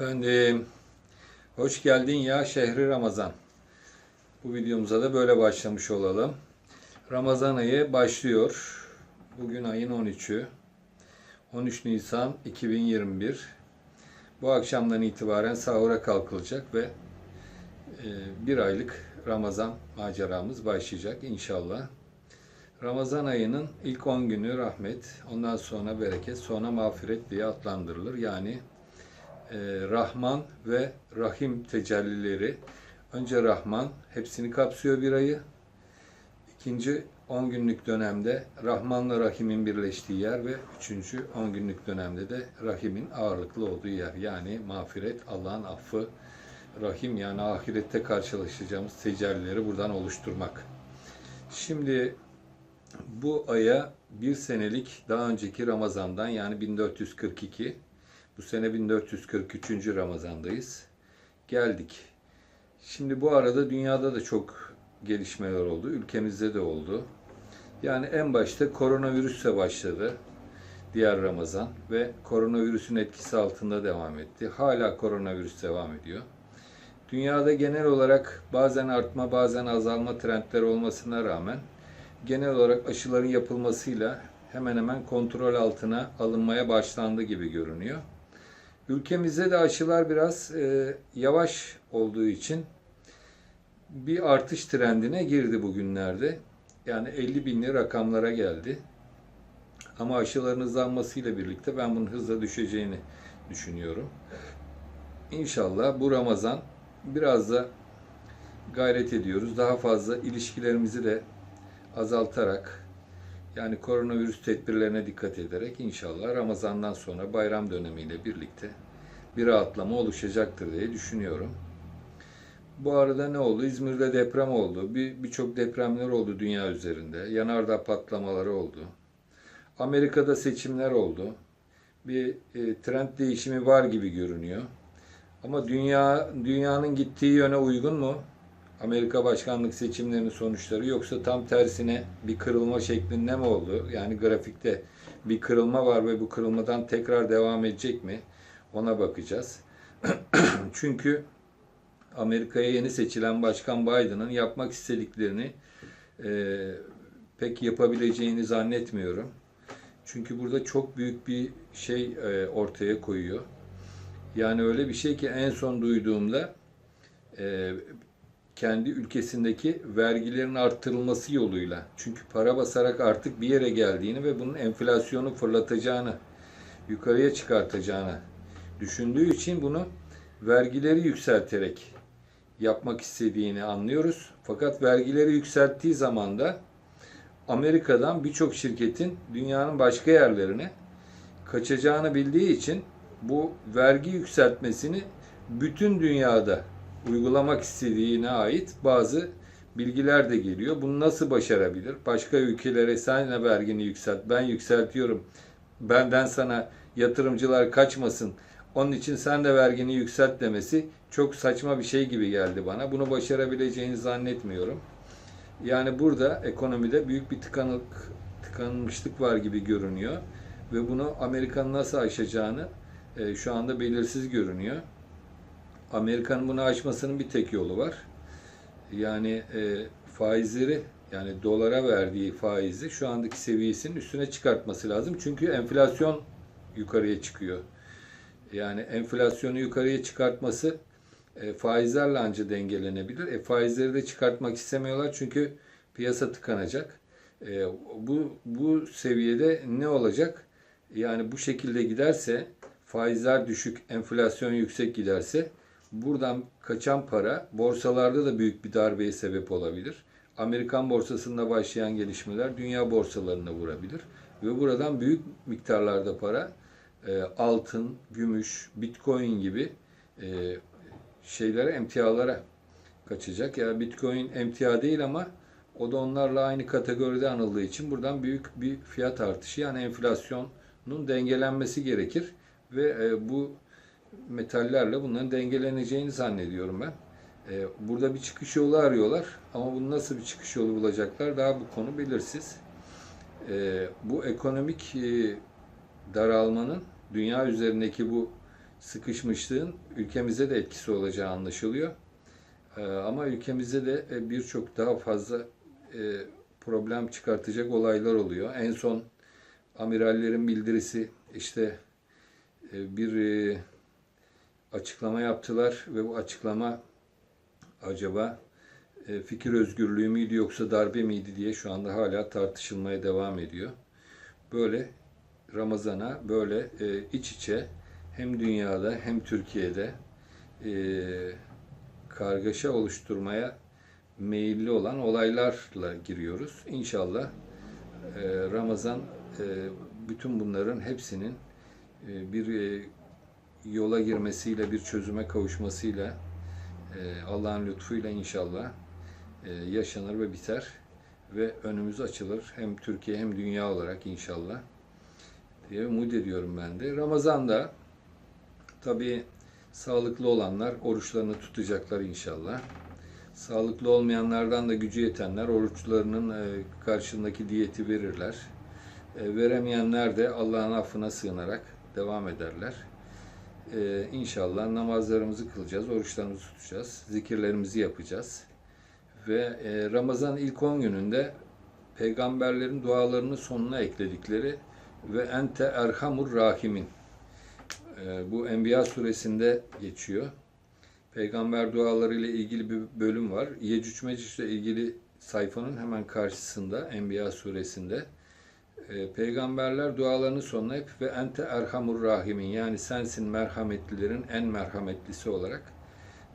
Efendim, hoş geldin ya şehri Ramazan. Bu videomuza da böyle başlamış olalım. Ramazan ayı başlıyor. Bugün ayın 13'ü. 13 Nisan 2021. Bu akşamdan itibaren sahura kalkılacak ve e, bir aylık Ramazan maceramız başlayacak inşallah. Ramazan ayının ilk 10 günü rahmet, ondan sonra bereket, sonra mağfiret diye adlandırılır. Yani e, Rahman ve Rahim tecellileri. Önce Rahman hepsini kapsıyor bir ayı. İkinci 10 günlük dönemde Rahmanla Rahim'in birleştiği yer ve üçüncü 10 günlük dönemde de Rahim'in ağırlıklı olduğu yer. Yani mağfiret, Allah'ın affı, Rahim yani ahirette karşılaşacağımız tecellileri buradan oluşturmak. Şimdi bu aya bir senelik daha önceki Ramazan'dan yani 1442 bu sene 1443. Ramazan'dayız. Geldik. Şimdi bu arada dünyada da çok gelişmeler oldu. Ülkemizde de oldu. Yani en başta koronavirüsle başladı. Diğer Ramazan ve koronavirüsün etkisi altında devam etti. Hala koronavirüs devam ediyor. Dünyada genel olarak bazen artma bazen azalma trendleri olmasına rağmen genel olarak aşıların yapılmasıyla hemen hemen kontrol altına alınmaya başlandı gibi görünüyor. Ülkemizde de aşılar biraz e, yavaş olduğu için bir artış trendine girdi bugünlerde. Yani 50 binli rakamlara geldi. Ama aşıların hızlanmasıyla birlikte ben bunun hızla düşeceğini düşünüyorum. İnşallah bu Ramazan biraz da gayret ediyoruz. Daha fazla ilişkilerimizi de azaltarak yani koronavirüs tedbirlerine dikkat ederek inşallah Ramazan'dan sonra bayram dönemiyle birlikte bir rahatlama oluşacaktır diye düşünüyorum. Bu arada ne oldu? İzmir'de deprem oldu. Bir birçok depremler oldu dünya üzerinde. Yanardağ patlamaları oldu. Amerika'da seçimler oldu. Bir e, trend değişimi var gibi görünüyor. Ama dünya dünyanın gittiği yöne uygun mu? Amerika başkanlık seçimlerinin sonuçları yoksa tam tersine bir kırılma şeklinde mi oldu? Yani grafikte bir kırılma var ve bu kırılmadan tekrar devam edecek mi? Ona bakacağız. Çünkü Amerika'ya yeni seçilen Başkan Biden'ın yapmak istediklerini e, pek yapabileceğini zannetmiyorum. Çünkü burada çok büyük bir şey e, ortaya koyuyor. Yani öyle bir şey ki en son duyduğumda e, kendi ülkesindeki vergilerin arttırılması yoluyla. Çünkü para basarak artık bir yere geldiğini ve bunun enflasyonu fırlatacağını, yukarıya çıkartacağını düşündüğü için bunu vergileri yükselterek yapmak istediğini anlıyoruz. Fakat vergileri yükselttiği zaman da Amerika'dan birçok şirketin dünyanın başka yerlerine kaçacağını bildiği için bu vergi yükseltmesini bütün dünyada uygulamak istediğine ait bazı bilgiler de geliyor. Bunu nasıl başarabilir? Başka ülkelere sen vergini yükselt, ben yükseltiyorum. Benden sana yatırımcılar kaçmasın. Onun için sen de vergini yükselt demesi çok saçma bir şey gibi geldi bana. Bunu başarabileceğini zannetmiyorum. Yani burada ekonomide büyük bir tıkanık, tıkanmışlık var gibi görünüyor. Ve bunu Amerika'nın nasıl aşacağını e, şu anda belirsiz görünüyor. Amerika'nın bunu aşmasının bir tek yolu var. Yani e, faizleri yani dolara verdiği faizi şu andaki seviyesinin üstüne çıkartması lazım. Çünkü enflasyon yukarıya çıkıyor. Yani enflasyonu yukarıya çıkartması e, faizlerle anca dengelenebilir. E, faizleri de çıkartmak istemiyorlar çünkü piyasa tıkanacak. E, bu bu seviyede ne olacak? Yani bu şekilde giderse faizler düşük, enflasyon yüksek giderse buradan kaçan para borsalarda da büyük bir darbeye sebep olabilir. Amerikan borsasında başlayan gelişmeler dünya borsalarına vurabilir ve buradan büyük miktarlarda para e, altın, gümüş, bitcoin gibi e, şeylere, emtialara kaçacak. Ya yani bitcoin emtia değil ama o da onlarla aynı kategoride anıldığı için buradan büyük bir fiyat artışı yani enflasyonun dengelenmesi gerekir ve e, bu metallerle bunların dengeleneceğini zannediyorum ben. E, burada bir çıkış yolu arıyorlar ama bunu nasıl bir çıkış yolu bulacaklar daha bu konu belirsiz. E, bu ekonomik e, daralmanın dünya üzerindeki bu sıkışmışlığın ülkemize de etkisi olacağı anlaşılıyor. Ee, ama ülkemizde de e, birçok daha fazla e, problem çıkartacak olaylar oluyor. En son amirallerin bildirisi işte e, bir e, açıklama yaptılar ve bu açıklama acaba e, fikir özgürlüğü müydü yoksa darbe miydi diye şu anda hala tartışılmaya devam ediyor. Böyle Ramazan'a böyle e, iç içe hem dünyada hem Türkiye'de e, kargaşa oluşturmaya meyilli olan olaylarla giriyoruz. İnşallah Ramazan bütün bunların hepsinin bir yola girmesiyle, bir çözüme kavuşmasıyla e, Allah'ın lütfuyla inşallah e, yaşanır ve biter ve önümüz açılır hem Türkiye hem dünya olarak inşallah diye umut ediyorum ben de. Ramazan'da tabii sağlıklı olanlar oruçlarını tutacaklar inşallah. Sağlıklı olmayanlardan da gücü yetenler oruçlarının e, karşındaki diyeti verirler. E, veremeyenler de Allah'ın affına sığınarak devam ederler. E, inşallah namazlarımızı kılacağız, oruçlarımızı tutacağız, zikirlerimizi yapacağız. Ve e, Ramazan ilk 10 gününde peygamberlerin dualarını sonuna ekledikleri ve ente erhamur rahimin. E, bu Enbiya suresinde geçiyor. Peygamber duaları ile ilgili bir bölüm var. Yecüc Mecüc ile ilgili sayfanın hemen karşısında Enbiya suresinde e, peygamberler dualarının sonuna hep ve ente erhamur rahimin yani sensin merhametlilerin en merhametlisi olarak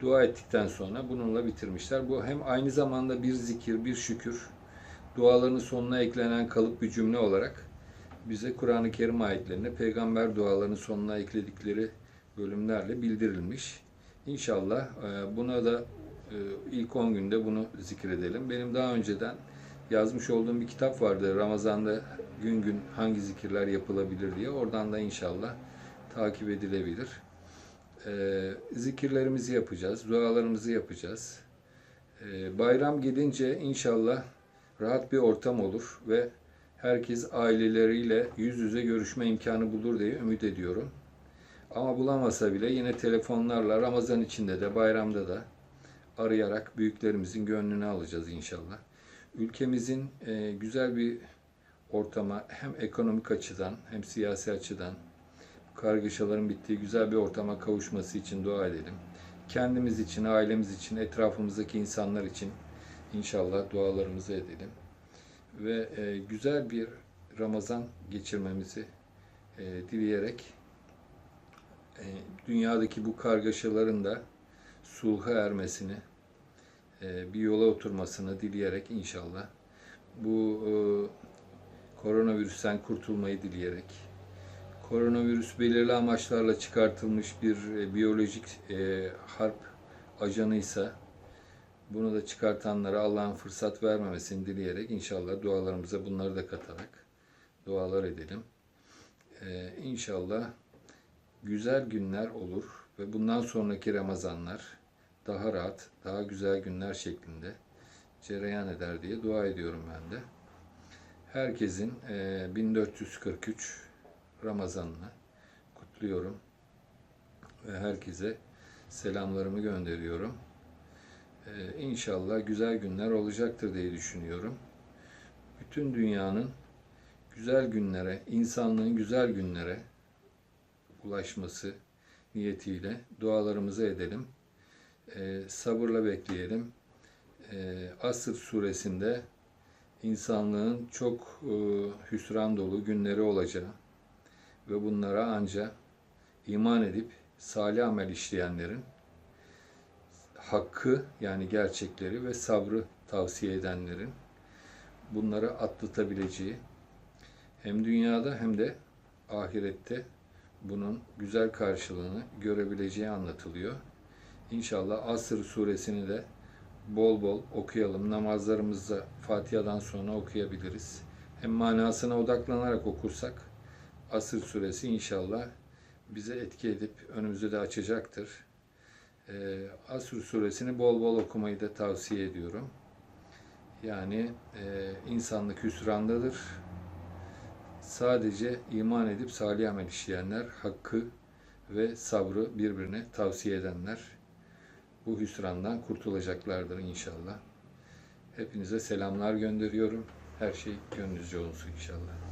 dua ettikten sonra bununla bitirmişler. Bu hem aynı zamanda bir zikir, bir şükür, dualarının sonuna eklenen kalıp bir cümle olarak bize Kur'an-ı Kerim ayetlerinde peygamber dualarının sonuna ekledikleri bölümlerle bildirilmiş. İnşallah e, buna da e, ilk 10 günde bunu zikredelim. Benim daha önceden yazmış olduğum bir kitap vardı. Ramazan'da gün gün hangi zikirler yapılabilir diye. Oradan da inşallah takip edilebilir. E, zikirlerimizi yapacağız, dualarımızı yapacağız. E, bayram gidince inşallah rahat bir ortam olur ve herkes aileleriyle yüz yüze görüşme imkanı bulur diye ümit ediyorum. Ama bulamasa bile yine telefonlarla Ramazan içinde de bayramda da arayarak büyüklerimizin gönlünü alacağız inşallah. Ülkemizin e, güzel bir ortama hem ekonomik açıdan hem siyasi açıdan kargaşaların bittiği güzel bir ortama kavuşması için dua edelim. Kendimiz için, ailemiz için, etrafımızdaki insanlar için inşallah dualarımızı edelim. Ve e, güzel bir Ramazan geçirmemizi e, dileyerek e, dünyadaki bu kargaşaların da sulha ermesini, e, bir yola oturmasını dileyerek inşallah bu e, koronavirüsten kurtulmayı dileyerek koronavirüs belirli amaçlarla çıkartılmış bir e, biyolojik e, harp ajanıysa bunu da çıkartanlara Allah'ın fırsat vermemesini dileyerek inşallah dualarımıza bunları da katarak dualar edelim. E, inşallah güzel günler olur ve bundan sonraki Ramazanlar daha rahat, daha güzel günler şeklinde cereyan eder diye dua ediyorum ben de. Herkesin e, 1443 Ramazan'ını kutluyorum ve herkese selamlarımı gönderiyorum. Ee, inşallah güzel günler olacaktır diye düşünüyorum. Bütün dünyanın güzel günlere, insanlığın güzel günlere ulaşması niyetiyle dualarımızı edelim. Ee, sabırla bekleyelim. Asır suresinde insanlığın çok e, hüsran dolu günleri olacağı ve bunlara ancak iman edip salih amel işleyenlerin hakkı yani gerçekleri ve sabrı tavsiye edenlerin bunları atlatabileceği hem dünyada hem de ahirette bunun güzel karşılığını görebileceği anlatılıyor. İnşallah Asr suresini de bol bol okuyalım. Namazlarımızda Fatiha'dan sonra okuyabiliriz. Hem manasına odaklanarak okursak Asır suresi inşallah bize etki edip önümüzde de açacaktır. Ee, Asr suresini bol bol okumayı da tavsiye ediyorum. Yani e, insanlık hüsrandadır. Sadece iman edip salih amel işleyenler hakkı ve sabrı birbirine tavsiye edenler bu hüsrandan kurtulacaklardır inşallah. Hepinize selamlar gönderiyorum. Her şey gönlünüzce olsun inşallah.